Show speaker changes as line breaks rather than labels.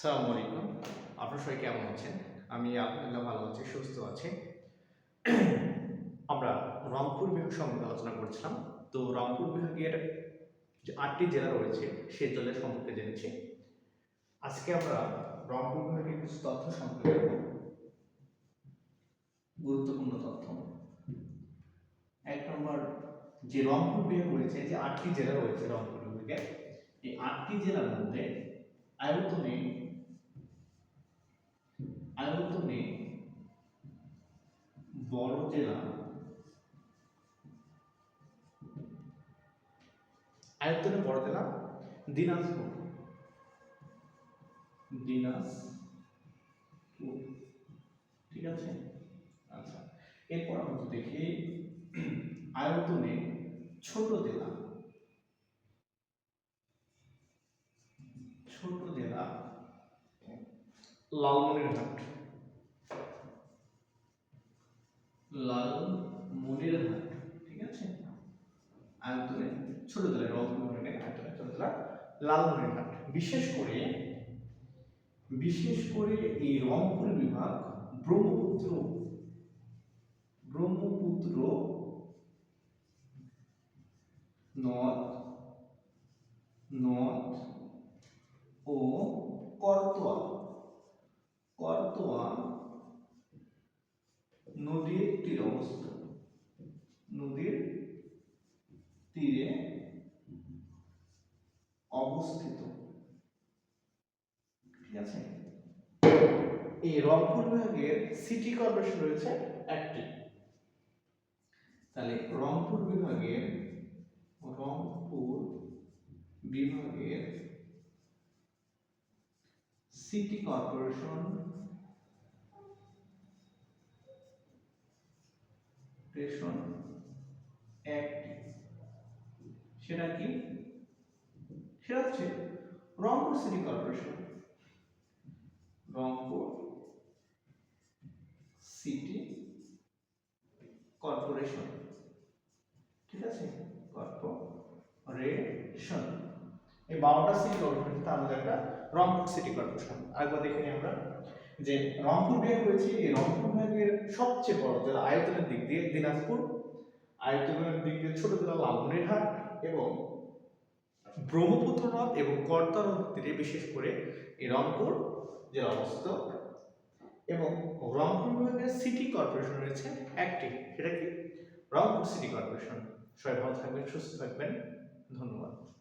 সালামু আলাইকুম। আপনার সবাই কেমন আছেন? আমি আলহামদুলিল্লাহ ভালো আছি, সুস্থ আছি। আমরা রংপুর বিভাগ সম্বন্ধে আলোচনা করছিলাম। তো রংপুর বিভাগের যে আটটি জেলা রয়েছে সেই জেলার সম্পর্কে জেনেছি। আজকে আমরা রংপুর বিভাগের কিছু তথ্য সম্পর্কে। গুরুত্বপূর্ণ তথ্য। এক নম্বর, যে রংপুর বিভাগ রয়েছে, যে আটটি জেলা রয়েছে রংপুর বিভাগে এই আটটি জেলার মধ্যে আয়তনে আয়তনে বড় জেলা আয়তনে বড় জেলা দিনাজপুর। দিনাজপুর। ঠিক আছে? আচ্ছা এরপর আমরা দেখি আয়তনে ছোট জেলা। ছোট জেলা, লালমনিরহাট। লালমনিরহাট ঠিক আছে? আয়তনে ছোট জেলা রংপুর বিভাগের আয়তনে ছোট জেলা লালমনিরহাট বিশেষ করে বিশেষ করে এই রংপুর বিভাগ ব্রহ্মপুত্র ব্রহ্মপুত্র নদ নদ ও করতোয়া। নদীর তীরে অবস্থিত। নদীর তীরে অবস্থিত। ঠিক আছে? এই রংপুর বিভাগের সিটি কর্পোরেশন রয়েছে একটি। তাহলে রংপুর বিভাগের রংপুর বিভাগের সিটি কর্পোরেশন রেশন একটি সেটা কি? সেটা হচ্ছে Rangpur city corporation Rangpur city corporation ঠিক আছে? কর্পোরেশন এই বারোটা সিটি কর্পোরেশন তার মধ্যে একটা রংপুর সিটি কর্পোরেশন আরেকবার দেখে নিই আমরা। যে রংপুর বিভাগ রয়েছে এই রংপুর বিভাগের সবচেয়ে বড় জেলা আয়তনের দিক দিয়ে দিনাজপুর। আয়তনের দিক দিয়ে ছোট জেলা লালমনিরহাট এবং ব্রহ্মপুত্র নদ এবং কর্তা নদ তীরে বিশেষ করে এই রংপুর জেলা অবস্থিত। এবং রংপুর বিভাগের সিটি কর্পোরেশন রয়েছে একটি। সেটা কি? Rangpur city corporation. সবাই ভালো থাকবেন, সুস্থ থাকবেন। ধন্যবাদ।